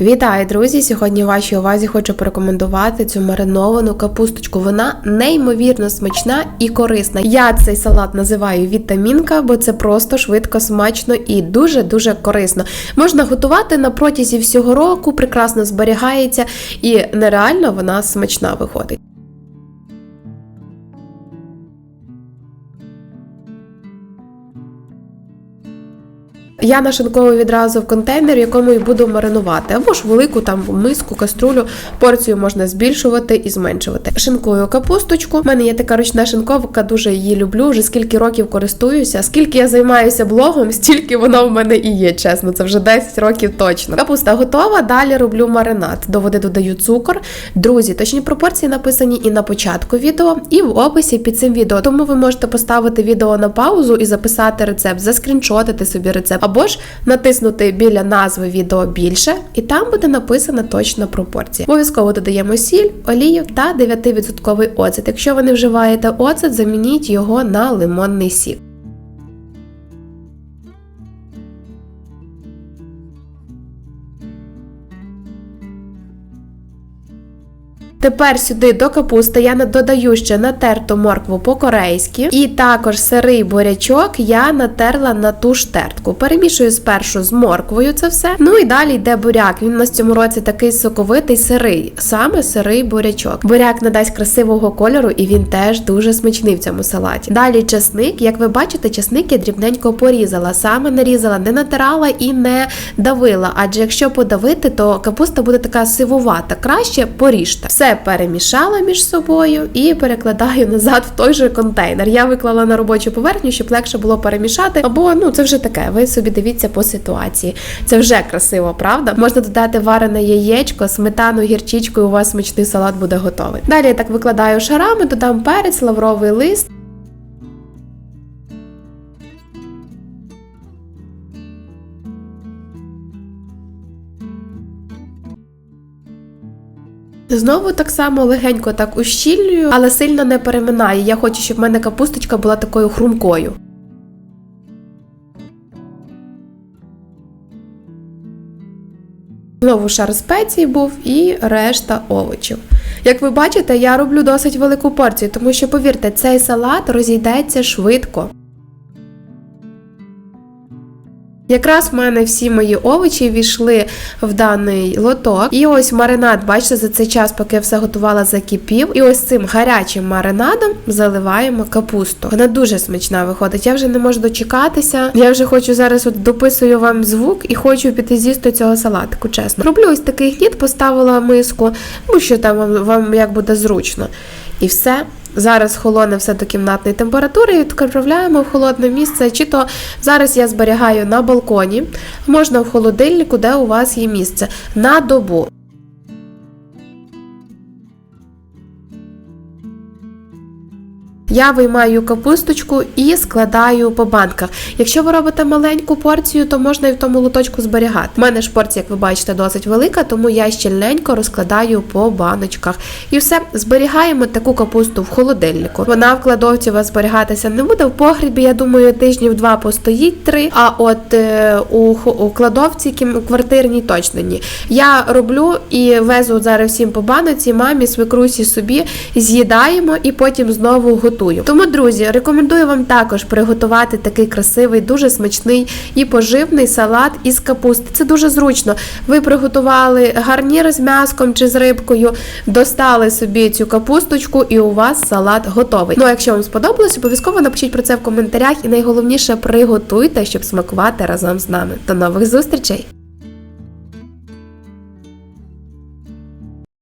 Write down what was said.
Вітаю, друзі! Сьогодні вашій увазі хочу порекомендувати цю мариновану капусточку. Вона неймовірно смачна і корисна. Я цей салат називаю вітамінка, бо це просто швидко, смачно і дуже-дуже корисно. Можна готувати на протязі всього року, прекрасно зберігається і нереально вона смачна виходить. Я нашинковую відразу в контейнер, якому і буду маринувати, або ж велику там миску, каструлю. Порцію можна збільшувати і зменшувати. Шинкую капусточку. У мене є така ручна шинковка, дуже її люблю. Вже скільки років користуюся. Скільки я займаюся блогом, стільки вона в мене і є. Чесно, це вже 10 років точно. Капуста готова. Далі роблю маринад. До води додаю цукор. Друзі, точні пропорції написані і на початку відео, і в описі під цим відео. Тому ви можете поставити відео на паузу і записати рецепт, заскріншотити собі рецепт або ж натиснути біля назви відео більше, і там буде написана точна пропорція. Обов'язково додаємо сіль, олію та 9% оцет. Якщо ви не вживаєте оцет, замініть його на лимонний сік. Тепер сюди до капусти я додаю ще натерту моркву по-корейськи, і також сирий бурячок я натерла на ту ж тертку. Перемішую спершу з морквою це все. Ну і далі йде буряк. Він на цьому році такий соковитий сирий, саме сирий бурячок. Буряк надасть красивого кольору, і він теж дуже смачний в цьому салаті. Далі часник, як ви бачите, часник я дрібненько порізала, саме нарізала, не натирала і не давила. Адже якщо подавити, то капуста буде така сивувата. Краще поріжте. Все перемішала між собою і перекладаю назад в той же контейнер. Я виклала на робочу поверхню, щоб легше було перемішати. Або ну це вже таке. Ви собі дивіться по ситуації. Це вже красиво, правда? Можна додати варене яєчко, сметану, гірчичку, і у вас смачний салат буде готовий. Далі я так викладаю шарами, додам перець, лавровий лист. Знову так само легенько так ущільнюю, але сильно не переминаю. Я хочу, щоб в мене капусточка була такою хрумкою. Знову шар спецій був і решта овочів. Як ви бачите, я роблю досить велику порцію, тому що, повірте, цей салат розійдеться швидко. Якраз в мене всі мої овочі війшли в даний лоток. І ось маринад, бачите, за цей час, поки я все готувала, закипів. І ось цим гарячим маринадом заливаємо капусту. Вона дуже смачна виходить. Я вже не можу дочекатися. Я вже хочу зараз от дописую вам звук і хочу піти з'їсти цього салатику, чесно. Роблю ось такий гніт, поставила миску, ну що там вам, вам як буде зручно. І все. Зараз холоне все до кімнатної температури і відправляємо в холодне місце. Чи то зараз я зберігаю на балконі, можна в холодильнику, де у вас є місце, на добу. Я виймаю капусточку і складаю по банках. Якщо ви робите маленьку порцію, то можна і в тому лоточку зберігати. У мене ж порція, як ви бачите, досить велика, тому я щільненько розкладаю по баночках. І все, зберігаємо таку капусту в холодильнику. Вона в кладовці у вас зберігатися не буде. В погрібі, я думаю, тижнів два постоїть три. А от е, у, у кладовці кім, квартирній точно ні. Я роблю і везу зараз всім по баноці, мамі, свекрусі собі з'їдаємо і потім знову готуємо готую. Тому, друзі, рекомендую вам також приготувати такий красивий, дуже смачний і поживний салат із капусти. Це дуже зручно. Ви приготували гарнір з м'яском чи з рибкою, достали собі цю капусточку, і у вас салат готовий. Ну, а якщо вам сподобалось, обов'язково напишіть про це в коментарях, і найголовніше приготуйте, щоб смакувати разом з нами. До нових зустрічей!